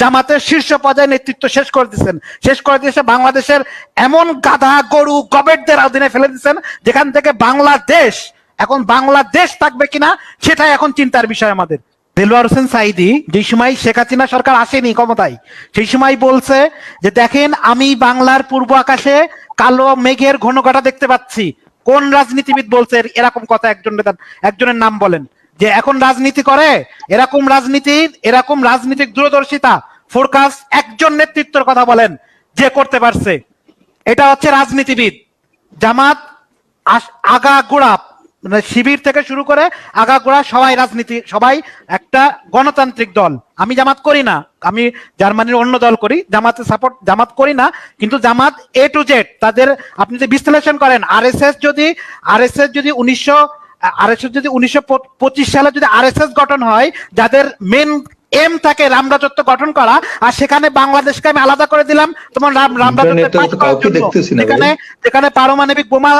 জামাতের শীর্ষ পর্যায়ে নেতৃত্ব শেষ করে দিচ্ছেন শেষ করে দিয়েছে বাংলাদেশের এমন গাধা, গরু, গবেটদের অধীনে ফেলে দিচ্ছেন যেখান থেকে বাংলাদেশ, এখন বাংলাদেশ থাকবে কিনা, সেটাই এখন চিন্তার বিষয় আমাদের। দেলোয়ার হোসেন সাইদি যে সময় শেখ হাসিনা সরকার আসেনি ক্ষমতায়, সেই সময় বলছে যে, দেখেন, আমি বাংলার পূর্ব আকাশে কালো মেঘের ঘন ঘটা দেখতে পাচ্ছি। কোন রাজনীতিবিদ বলছে এরকম কথা? একজন একজনের নাম বলেন। যে এখন রাজনীতি করে, এরকম রাজনীতি, এরকম রাজনীতিক দূরদর্শিতা ফোরকাস্ট একজন নেতৃত্বের কথা বলেন, যে করতে পারছে। এটা হচ্ছে রাজনীতিবিদ। জামাত আগা গোড়া মানে শিবির থেকে শুরু করে আগা গোড়া সবাই রাজনীতি, সবাই একটা গণতান্ত্রিক দল। আমি জামাত করি না। আমি জার্মানির অন্য দল করি। জামাতে সাপোর্ট জামাত করি না, কিন্তু জামাত এ টু জেড তাদের আপনি যদি বিশ্লেষণ করেন আরএসএস যদি আরএসএস যদি উনিশশো আরএসএস যদি উনিশশো পঁচিশ সালে যদি আরএসএস গঠন হয় যাদের মেন এম থাকে রামরাজত্ব গঠন করা আর সেখানে বাংলাদেশকে আমি আলাদা করে দিলাম তোমার রাম। যেখানে যেখানে পারমাণবিক বোমা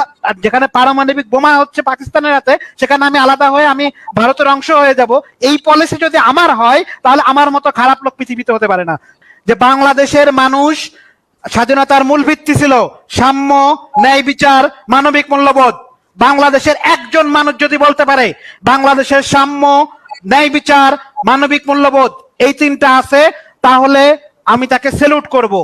যেখানে পারমাণবিক বোমা হচ্ছে পাকিস্তানের হাতে সেখানে আমি আলাদা হয়ে আমি ভারতের অংশ হয়ে যাব। এই পলিসি যদি আমার হয় তাহলে আমার মতো খারাপ লোক পৃথিবীতে হতে পারে না। যে বাংলাদেশের মানুষ স্বাধীনতার মূল ভিত্তি ছিল সাম্য ন্যায় বিচার মানবিক মূল্যবোধ। বাংলাদেশের একজন মানুষ যদি বলতে পারে বাংলাদেশের সাম্য ন্যায় বিচার মানবিক মূল্যবোধ এই তিনটা আছে তাহলে আমি তাকে সেলুট করব।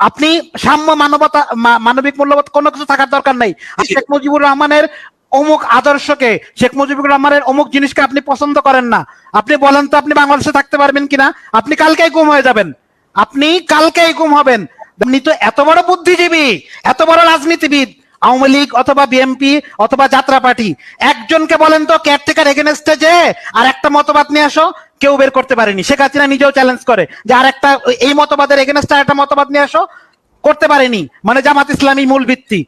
আপনি সাম্য মানবতা মানবিক মূল্যবোধ কোনো কিছু থাকার দরকার নাই। শেখ মুজিবুর রহমানের অমুক আদর্শকে শেখ মুজিবুর রহমানের অমুক জিনিসকে আপনি পছন্দ করেন না। আপনি বলেন তো আপনি বাংলাদেশে থাকতে পারবেন কিনা? আপনি কালকেই গুম হয়ে যাবেন। আপনি কালকেই গুম হবেন। আপনি তো এত বড় বুদ্ধিজীবী এত বড় রাজনীতিবিদ। আওয়ামী লীগ অথবা বিএনপি অথবা যাত্রা পার্টি, একজনকে বলেন তো কেয়ারটেকার এগেনস্টে যে, আর একটা মতবাদ নিয়ে আসো, কেউ বের করতে পারেনি। শেখ হাসিনা নিজেও চ্যালেঞ্জ করে যে আর একটা, এই মতবাদের এগেনস্টে একটা মতবাদ নিয়ে আসো, করতে পারেনি। মানে জামাত ইসলামী মূল ভিত্তি।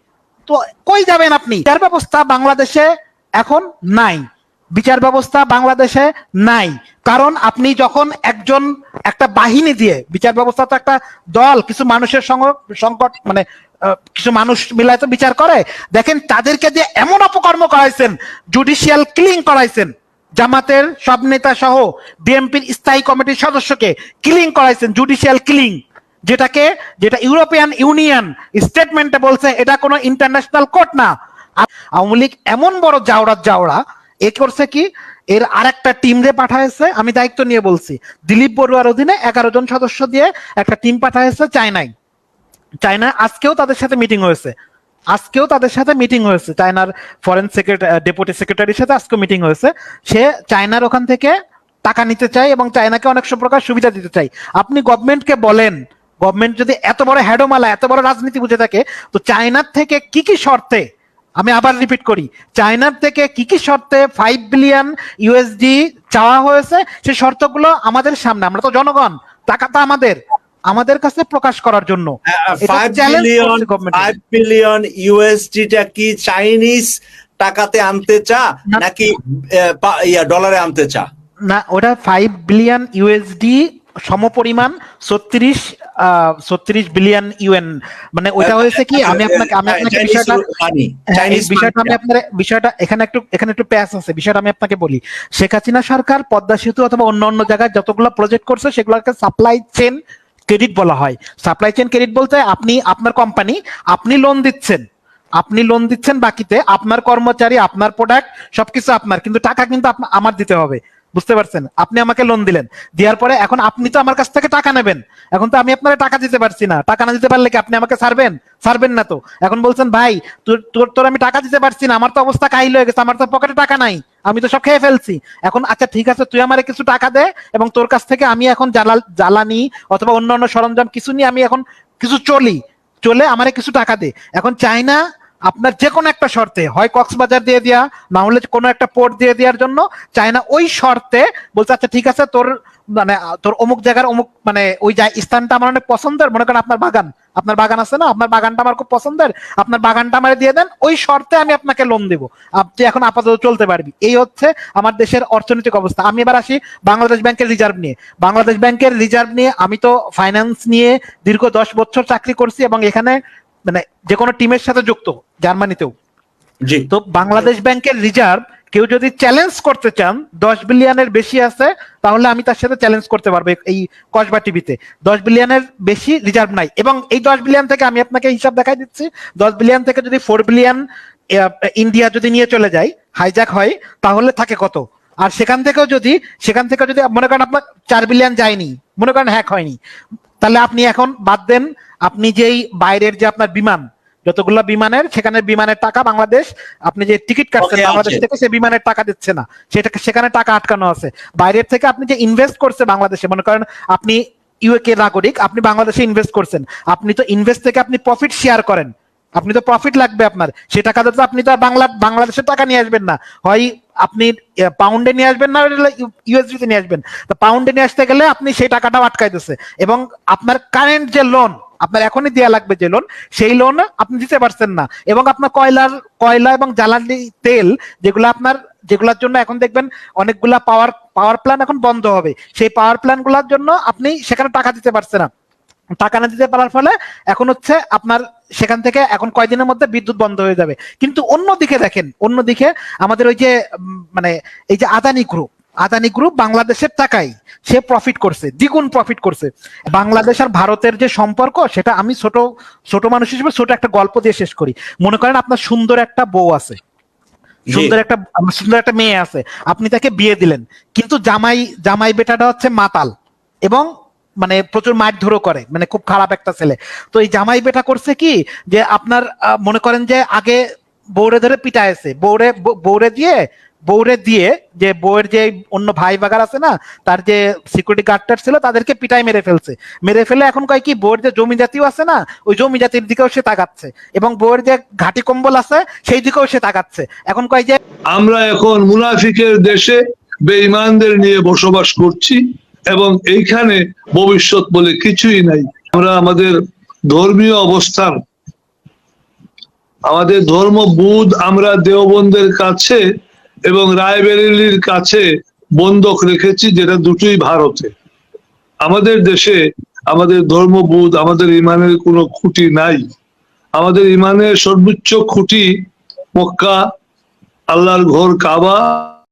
তো কই যাবেন আপনি? বিচার ব্যবস্থা বাংলাদেশে এখন নাই। বিচার ব্যবস্থা বাংলাদেশে নাই। কারণ আপনি যখন একজন, একটা বাহিনী দিয়ে, বিচার ব্যবস্থা তো একটা দল, কিছু মানুষের সঙ্গ সংকট মানে কিছু মানুষ মিলায় তো বিচার করে। দেখেন তাদেরকে যে এমন অপকর্ম করাইছেন জুডিশিয়াল ক্লিং করাইছেন, জামাতের সব নেতা সহ বিএনপির স্থায়ী কমিটির সদস্যকে কিলিং করাইছেন জুডিশিয়াল কিলিং যেটাকে, যেটা ইউরোপিয়ান ইউনিয়ন স্টেটমেন্টে বলছে, এটা কোনো ইন্টারন্যাশনাল কোর্ট না। আওয়ামী লীগ এমন বড় জাওড়া জাওড়া এ করছে কি, এর আরেকটা টিম রে পাঠাইছে, আমি দায়িত্ব নিয়ে বলছি। দিলীপ বড়ুয়ার অধীনে এগারো জন সদস্য দিয়ে একটা টিম পাঠাইছে চায়নায়। চায়না আজকেও তাদের সাথে মিটিং হয়েছে। আজকেও তাদের সাথে মিটিং হয়েছে। চায়নার ফরেন সেক্রেটারি ডেপুটি সেক্রেটারির সাথে আজকে মিটিং হয়েছে। সে চায়নার ওখান থেকে টাকা নিতে চায় এবং চায়নাকে অনেক প্রকার সুবিধা দিতে চাই আপনি গভর্নমেন্টকে বলেন গভর্নমেন্ট যদি এত বড় হ্যাডোমালা, এত বড় রাজনীতি বুঝে থাকে, তো চায়নার থেকে কি কি শর্তে, আমি আবার রিপিট করি, চায়নার থেকে কি কি শর্তে ফাইভ বিলিয়ন ইউএসডি চাওয়া হয়েছে সেই শর্তগুলো আমাদের সামনে, আমরা তো জনগণ, টাকা তো আমাদের। আমাদের কাছে প্রকাশ করার জন্য। বিলিয়ন ইউএসডিটা কি চাইনিজ টাকাতে আনতে চা নাকি ইয়া ডলারে আনতে চা? না ওটা ফাইভ বিলিয়ন ইউএসডি সমপরিমাণ ছত্রিশ ছত্রিশ বিলিয়ন ইউএন মানে ওটা হয়েছে কি আমি আপনাকে আমি আপনাকে বিষয়টা হ্যাঁ, বিষয়টা আমি আপনার বিষয়টা এখানে একটু এখানে একটু প্যাস আছে বিষয়টা আমি আপনাকে বলি। শেখ হাসিনা সরকার পদ্মা সেতু অথবা অন্য অন্য জায়গায় যতগুলো প্রজেক্ট করছে সেগুলোকে সাপ্লাই চেন ক্রেডিট বলা হয়। সাপ্লাই চেন ক্রেডিট বলতে আপনি, আপনার কোম্পানি আপনি লোন দিচ্ছেন। আপনি লোন দিচ্ছেন বাকিতে, আপনার কর্মচারী, আপনার প্রোডাক্ট সবকিছু আপনার, কিন্তু টাকা কিন্তু আমার দিতে হবে। বুঝতে পারছেন? আপনি আমাকে লোন দিলেন। দেওয়ার পরে এখন আপনি তো আমার কাছ থেকে টাকা নেবেন। এখন তো আমি আপনার টাকা দিতে পারছি না। টাকা না দিতে পারলে কি আপনি আমাকে ছাড়বেন? ছাড়বেন না তো। এখন বলছেন, ভাই, তোর তোর আমি টাকা দিতে পারছি না। আমার তো অবস্থা কাহিল হয়ে গেছে। আমার তো পকেটে টাকা নাই। আমি তো সব খেয়ে ফেলছি। এখন আচ্ছা ঠিক আছে, তুই আমার কিছু টাকা দে এবং তোর কাছ থেকে আমি এখন জ্বালা, জ্বালানি অথবা অন্য অন্য সরঞ্জাম কিছু নিয়ে আমি এখন কিছু চলি। চলে আমার কিছু টাকা দে। এখন চাইনা আপনার যে কোনো একটা শর্তে, হয় কক্সবাজার দিয়ে দেওয়া না হলে কোনো একটা পোর্ট দিয়ে দেওয়ার জন্য, চায়না ওই শর্তে বলছে আচ্ছা ঠিক আছে, তোর মানে তোর অমুক জায়গার অমুক মানে ওই স্থানটা আমার অনেক পছন্দের, মনে করেন আপনার বাগান আপনার বাগান আছে না, আপনার বাগানটা আমার খুব পছন্দের, আপনার বাগানটা আমার দিয়ে দেন, ওই শর্তে আমি আপনাকে লোন দেবো। আপনি এখন আপাতত চলতে পারবি। এই হচ্ছে আমার দেশের অর্থনৈতিক অবস্থা। আমি এবার আসি বাংলাদেশ ব্যাংকের রিজার্ভ নিয়ে। বাংলাদেশ ব্যাংকের রিজার্ভ নিয়ে আমি তো ফাইন্যান্স নিয়ে দীর্ঘ দশ বছর চাকরি করছি এবং এখানে মানে যে কোনো টিমের সাথে যুক্ত জার্মানিতেও। জি। তো বাংলাদেশ ব্যাংকের রিজার্ভ কেউ যদি চ্যালেঞ্জ করতে চান দশ বিলিয়নের বেশি আছে তাহলে আমি তার সাথে চ্যালেঞ্জ করতে পারব এই কসবা টিভিতে। দশ বিলিয়নের বেশি রিজার্ভ নাই। এবং এই দশ বিলিয়ন থেকে আমি আপনাকে হিসাব দেখাই দিচ্ছি দশ বিলিয়ন থেকে যদি ফোর বিলিয়ন ইন্ডিয়া যদি নিয়ে চলে যায় হাইজ্যাক হয় তাহলে থাকে কত? আর সেখান থেকেও যদি সেখান থেকে যদি মনে করেন আপনার চার বিলিয়ন যায়নি মনে করেন হ্যাক হয়নি তাহলে আপনি এখন বাদ দেন আপনি যেই বাইরের যে আপনার বিমান যতগুলো বিমানের সেখানে বিমানের টাকা বাংলাদেশ আপনি যে টিকিট কাটছেন বাংলাদেশ থেকে সে বিমানের টাকা দিচ্ছে না। সেটাকে সেখানে টাকা আটকানো আছে। বাইরের থেকে আপনি যে ইনভেস্ট করছে বাংলাদেশে মনে করেন আপনি ইউকে নাগরিক আপনি বাংলাদেশে ইনভেস্ট করছেন। আপনি তো ইনভেস্ট থেকে আপনি প্রফিট শেয়ার করেন। আপনি তো প্রফিট লাগবে আপনার। সে টাকা তো আপনি তো আর বাংলা বাংলাদেশের টাকা নিয়ে আসবেন না। হয় আপনি পাউন্ডে নিয়ে আসবেন না ইউএসডিতে নিয়ে আসবেন। তো পাউন্ডে নিয়ে আসতে গেলে আপনি সেই টাকাটাও আটকাই দিচ্ছে। এবং আপনার কারেন্ট যে লোন আপনার এখনই দেওয়া লাগবে যে লোন সেই লোন আপনি দিতে পারছেন না। এবং আপনার কয়লার, কয়লা এবং জ্বালানি তেল যেগুলো আপনার, যেগুলোর জন্য এখন দেখবেন অনেকগুলা পাওয়ার পাওয়ার প্ল্যান এখন বন্ধ হবে। সেই পাওয়ার প্ল্যানগুলার জন্য আপনি সেখানে টাকা দিতে পারছেন না। টাকা না দিতে পারার ফলে এখন হচ্ছে আপনার সেখান থেকে এখন কয়দিনের মধ্যে বিদ্যুৎ বন্ধ হয়ে যাবে। কিন্তু অন্যদিকে দেখেন, অন্যদিকে আমাদের ওই যে মানে এই যে আদানি গ্রুপ আদানি গ্রুপ বাংলাদেশের টাকাই সে প্রফিট করছে দ্বিগুণ প্রফিট করছে। বাংলাদেশ আর ভারতের যে সম্পর্ক সেটা আমি ছোট ছোট মানুষ হিসেবে ছোট একটা গল্প দিয়ে শেষ করি। মনে করেন আপনার সুন্দর একটা বউ আছে। সুন্দর একটা সুন্দর একটা মেয়ে আছে। আপনি তাকে বিয়ে দিলেন। কিন্তু জামাই জামাই বেটাটা হচ্ছে মাতাল এবং মানে প্রচুর মারধরও করে মানে খুব খারাপ একটা ছেলে। তো এই জামাই বেটা করছে কি যে আপনার মনে করেন যে আগে বৌরে ধরে পিটাইছে। বৌরে বৌরে দিয়ে বৌরে দিয়ে যে বউয়ের যে অন্য ভাই বাগার আছে না, তার যে সিকিউরিটি গার্ডটার ছিল, তাদেরকে পিটাই মেরে ফেলছে। মেরে ফেলে এখন কয় কি, বউয়ের যে জমি জাতীয় আছে না, ওই জমি জাতির দিকেও সে তাকাচ্ছে। এবং বউয়ের যে ঘাটি কম্বল আছে, সেই দিকেও সে তাকাচ্ছে। এখন কয় যে আমরা এখন মুনাফিকের দেশে বেঈমানদের নিয়ে বসবাস করছি এবং এইখানে ভবিষ্যৎ বলে কিছুই নাই। আমরা আমাদের ধর্মীয় অবস্থান, আমাদের ধর্মবোধ আমরা দেওবন্দের কাছে এবং রায়বেরিলির কাছে বন্দক রেখেছি, যেটা দুটোই ভারতে। আমাদের দেশে আমাদের ধর্মবোধ, আমাদের ইমানের কোনো খুঁটি নাই। আমাদের ইমানের সর্বোচ্চ খুঁটি মক্কা, আল্লাহর ঘর কাবা